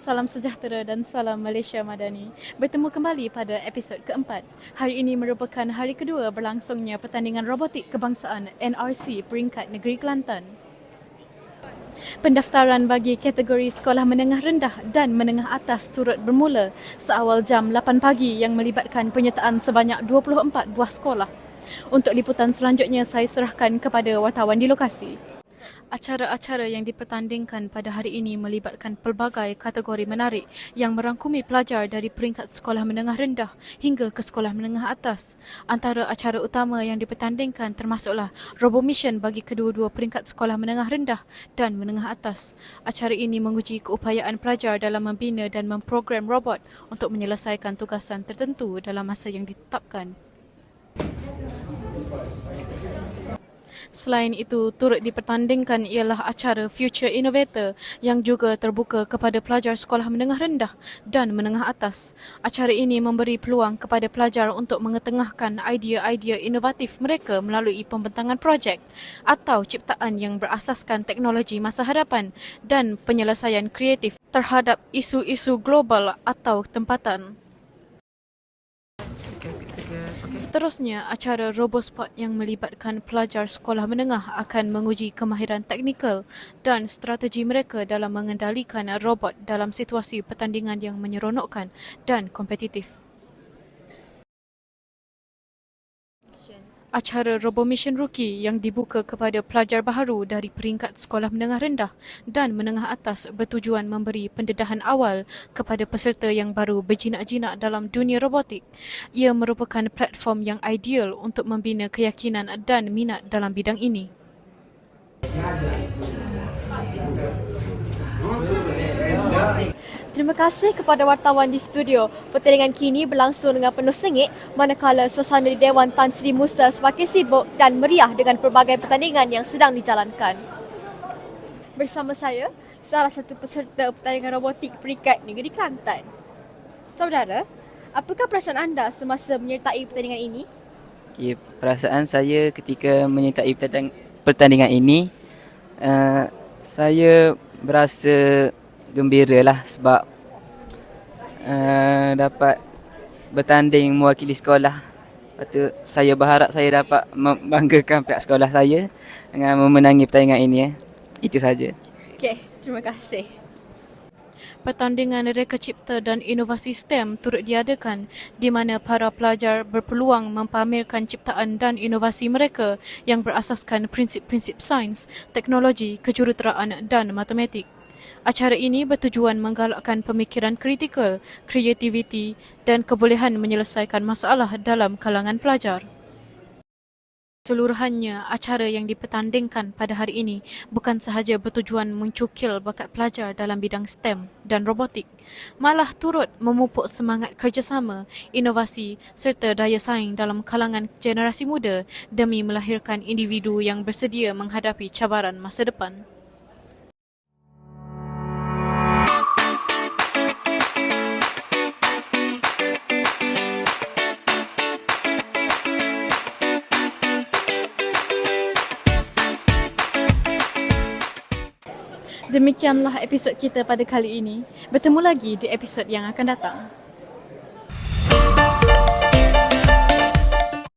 Salam sejahtera dan salam Malaysia Madani. Bertemu kembali pada episod keempat. Hari ini merupakan hari kedua berlangsungnya pertandingan robotik kebangsaan NRC peringkat negeri Kelantan. Pendaftaran bagi kategori sekolah menengah rendah dan menengah atas turut bermula seawal jam 8 pagi yang melibatkan penyertaan sebanyak 24 buah sekolah. Untuk liputan selanjutnya saya serahkan kepada wartawan di lokasi. Acara-acara yang dipertandingkan pada hari ini melibatkan pelbagai kategori menarik yang merangkumi pelajar dari peringkat sekolah menengah rendah hingga ke sekolah menengah atas. Antara acara utama yang dipertandingkan termasuklah Robo Mission bagi kedua-dua peringkat sekolah menengah rendah dan menengah atas. Acara ini menguji keupayaan pelajar dalam membina dan memprogram robot untuk menyelesaikan tugasan tertentu dalam masa yang ditetapkan. Selain itu, turut dipertandingkan ialah acara Future Innovator yang juga terbuka kepada pelajar sekolah menengah rendah dan menengah atas. Acara ini memberi peluang kepada pelajar untuk mengetengahkan idea-idea inovatif mereka melalui pembentangan projek atau ciptaan yang berasaskan teknologi masa hadapan dan penyelesaian kreatif terhadap isu-isu global atau tempatan. Seterusnya, acara RoboSpot yang melibatkan pelajar sekolah menengah akan menguji kemahiran teknikal dan strategi mereka dalam mengendalikan robot dalam situasi pertandingan yang menyeronokkan dan kompetitif. Acara Robo Mission Rookie yang dibuka kepada pelajar baharu dari peringkat sekolah menengah rendah dan menengah atas bertujuan memberi pendedahan awal kepada peserta yang baru berjinak-jinak dalam dunia robotik. Ia merupakan platform yang ideal untuk membina keyakinan dan minat dalam bidang ini. Terima kasih kepada wartawan di studio. Pertandingan kini berlangsung dengan penuh sengit manakala suasana di Dewan Tan Sri Musa semakin sibuk dan meriah dengan pelbagai pertandingan yang sedang dijalankan. Bersama saya, salah satu peserta pertandingan robotik peringkat negeri Kelantan. Saudara, apakah perasaan anda semasa menyertai pertandingan ini? Okay, perasaan saya ketika menyertai pertanding- pertandingan ini, uh, saya berasa gembira lah sebab uh, dapat bertanding mewakili sekolah. Lepas tu saya berharap saya dapat membanggakan pihak sekolah saya dengan memenangi pertandingan ini. Eh. Itu saja. Okey, terima kasih. Pertandingan reka cipta dan inovasi STEM turut diadakan di mana para pelajar berpeluang mempamerkan ciptaan dan inovasi mereka yang berasaskan prinsip-prinsip sains, teknologi, kejuruteraan dan matematik. Acara ini bertujuan menggalakkan pemikiran kritikal, kreativiti dan kebolehan menyelesaikan masalah dalam kalangan pelajar. Seluruhannya, acara yang dipertandingkan pada hari ini bukan sahaja bertujuan mencukil bakat pelajar dalam bidang STEM dan robotik, malah turut memupuk semangat kerjasama, inovasi serta daya saing dalam kalangan generasi muda demi melahirkan individu yang bersedia menghadapi cabaran masa depan. Demikianlah episod kita pada kali ini. Bertemu lagi di episod yang akan datang.